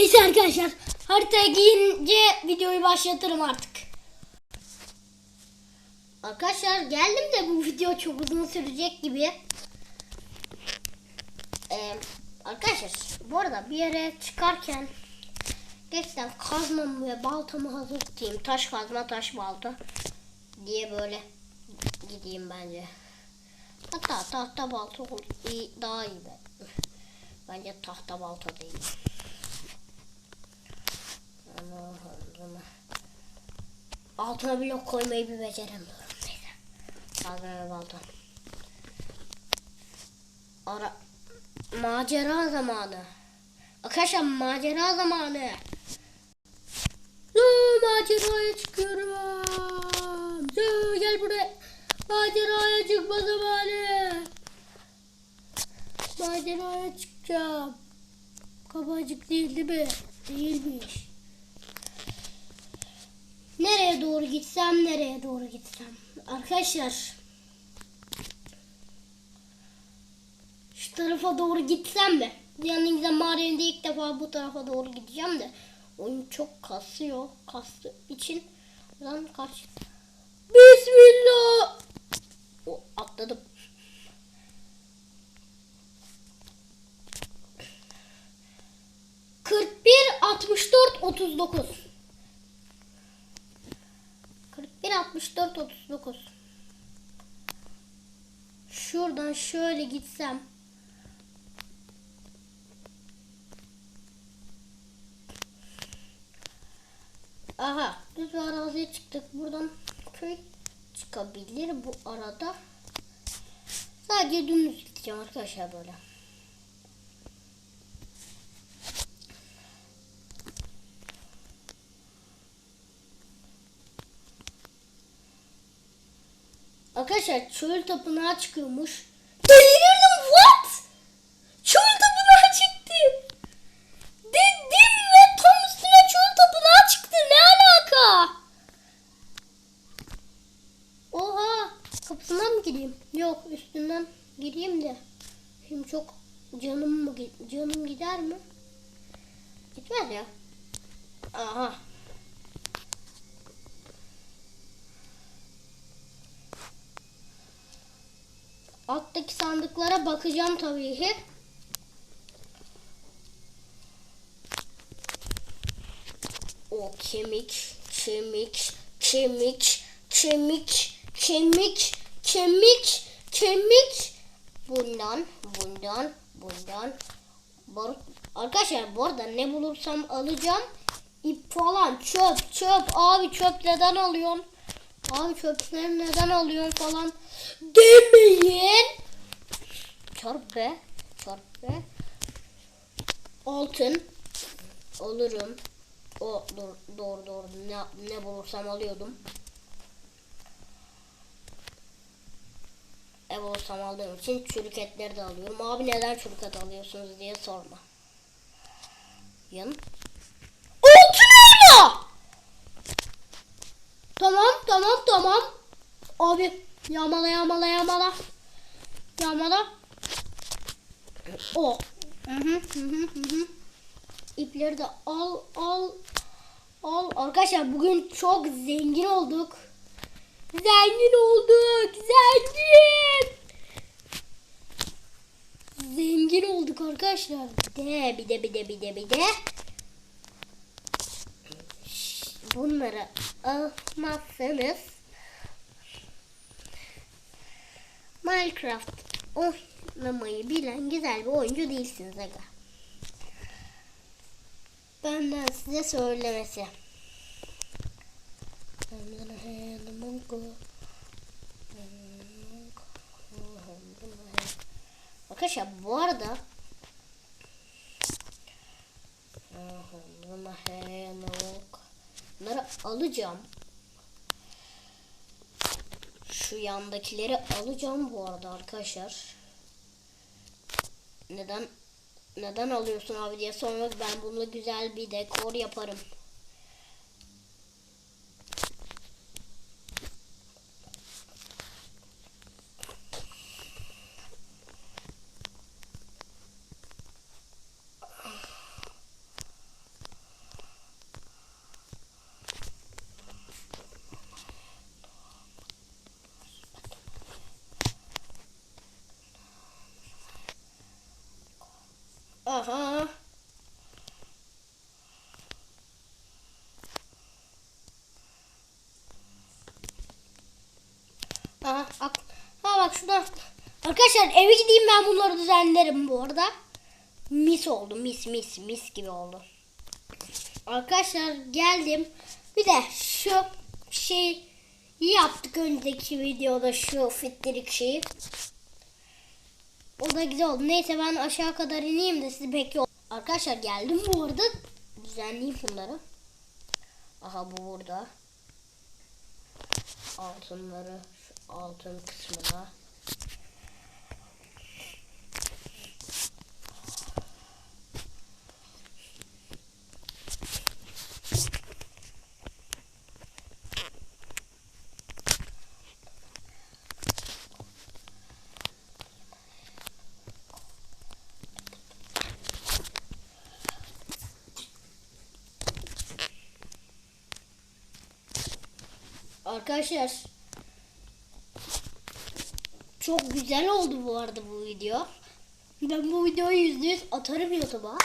Neyse arkadaşlar haritaya giyince videoyu başlatırım artık. Arkadaşlar geldim de bu video çok uzun sürecek gibi. Ee, arkadaşlar bu arada bir yere çıkarken gerçekten kazmamı ve baltamı hazır tutayım. Taş kazma taş balta diye böyle gideyim bence. Hatta tahta balta daha iyi be. Bence tahta balta değil. Altına blok koymayı bir beceremiyorum. Neyse. Kazma ve balta. Ara macera zamanı. Arkadaşlar macera zamanı. Zı, maceraya çıkıyorum. Zı, gel buraya. Maceraya çıkma zamanı. Maceraya çıkacağım. Kabacık değil değil mi? Değilmiş. Doğru gitsem, nereye doğru gitsem. Arkadaşlar. Şu tarafa doğru gitsem mi? Yanınızda mağaranda ilk defa bu tarafa doğru gideceğim de. Oyun çok kasıyor. Kastığı için. Lan kaç. Bismillah. O, atladım. Kırk bir, altmış dört, otuz dokuz. Kırk bir, altmış dört, otuz dokuz. Şuradan şöyle gitsem. Aha düz araziye çıktık. Buradan köy çıkabilir bu arada. Sadece dümdüz gideceğim arkadaşlar böyle. Arkadaşlar çöl tapınağı çıkıyormuş. Delirdim what? Çöl tapınağı çıktı. Dedim ve tam üstüne çöl tapınağı çıktı. Ne alaka? Oha. Kapısından mı gireyim? Yok üstünden gireyim de. Şimdi çok canım mı gi- canım gider mi? Gitmez ya. Aha. Alttaki sandıklara bakacağım tabii ki. O kemik, kemik, kemik, kemik, kemik, kemik, kemik. Bundan, bundan, bundan. Arkadaşlar bu arada ne bulursam alacağım. İp falan, çöp, çöp. Abi çöp neden alıyorsun? Abi çöpleri neden alıyorsun falan demeyin. Çarp be. Çarp be. Altın alırım. O doğru doğru, doğru. ne, ne bulursam alıyordum. Ev olsam aldığım için çürük etleri de alıyorum. Abi neden çürük et alıyorsunuz diye sorma. Yan. Altın elma! Tamam tamam tamam. Abi yağmala yağmala yağmala. O. Hı hı hı hı. İpleri de al al al. Arkadaşlar bugün çok zengin olduk. Zengin olduk. Zengin. Zengin olduk arkadaşlar. Bir de bir de bir de bir de bir de. Bunları almazsanız Minecraft oynamayı bilen güzel bir oyuncu değilsiniz aga. Benden size söylemesi. Arkadaşlar bu arada Bunları alacağım. Şu yandakileri alacağım bu arada arkadaşlar. Neden neden alıyorsun abi diye sormak ben bununla güzel bir dekor yaparım. Aha, ak ha bak şurada. Arkadaşlar eve gideyim ben bunları düzenlerim bu arada. Mis oldu mis mis mis gibi oldu. Arkadaşlar geldim. Bir de şu şey yaptık önceki videoda şu fittirik şeyi. O da güzel oldu. Neyse ben aşağı kadar ineyim de sizi bekliyorum. Arkadaşlar geldim bu arada. Düzenleyeyim bunları. Aha bu burada. Altınları şu altın kısmına. Arkadaşlar çok güzel oldu bu arada bu video. Ben bu videoyu yüzde yüz atarım YouTube'a.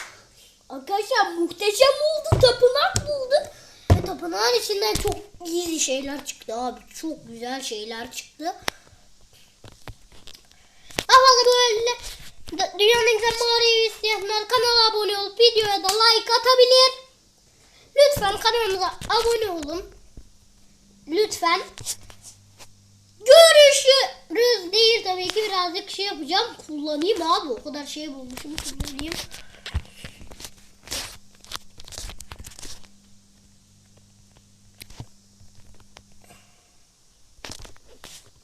Arkadaşlar muhteşem oldu. Tapınak bulduk. Ve tapınağın içinden çok iyi şeyler çıktı abi. Çok güzel şeyler çıktı. Ama böyle dünyanın güzel mağarayı isteyenler kanala abone olup videoya da like atabilir. Lütfen kanalımıza abone olun. Lütfen. Görüşürüz değil tabii ki birazcık şey yapacağım. Kullanayım abi o kadar şey bulmuşum kullanayım.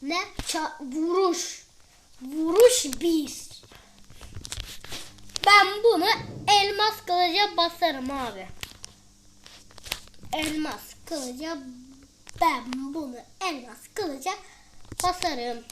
Ne? Ça vuruş. Vuruş bir. Ben bunu elmas kılıca basarım abi. Elmas kılıca ben bunu elmas kılıca basarım.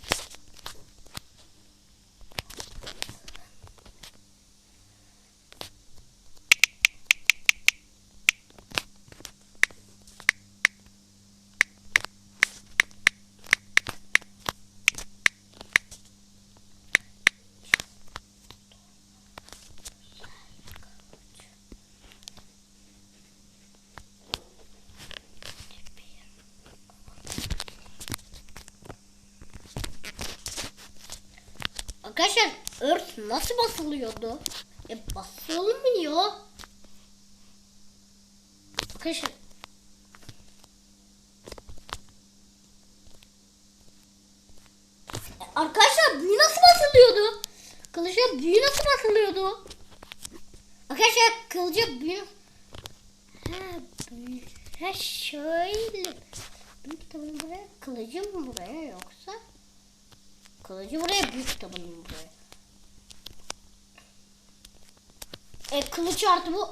Örs nasıl basılıyordu? E basılmıyor. Arkadaşlar E, Arkadaşlar büyü nasıl basılıyordu? Kılıca büyü nasıl basılıyordu? Arkadaşlar kılıca büyü Ha, büyü. Ha şöyle. Büyük kitabın buraya, kılıcım buraya yoksa Kılıcı buraya, büyük kitabın buraya. E kılıç artı bu.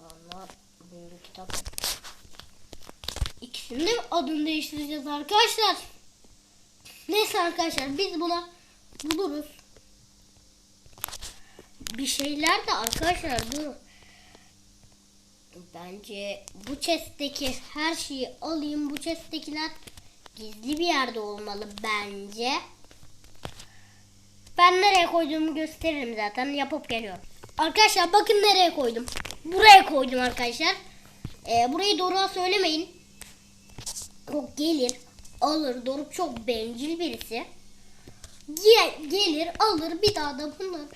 Allah büyük kitap. İkisinin de adını değiştireceğiz arkadaşlar. Neyse arkadaşlar biz buna buluruz. Bir şeyler de arkadaşlar dur. Bence bu chest'teki her şeyi alayım. Bu chest'tekiler gizli bir yerde olmalı bence. Ben nereye koyduğumu gösteririm zaten. Yapıp geliyorum. Arkadaşlar bakın nereye koydum. Buraya koydum arkadaşlar. Ee, burayı Doruk'a söylemeyin. O gelir alır. Doruk çok bencil birisi. Ge- gelir alır bir daha da bunları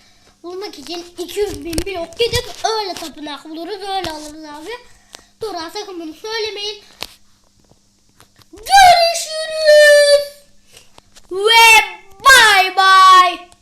bulmak için 200 bin blok gidip öyle tapınak buluruz öyle alırız abi. Doruk'a sakın bunu söylemeyin. Görüşürüz. Ve Bye bye.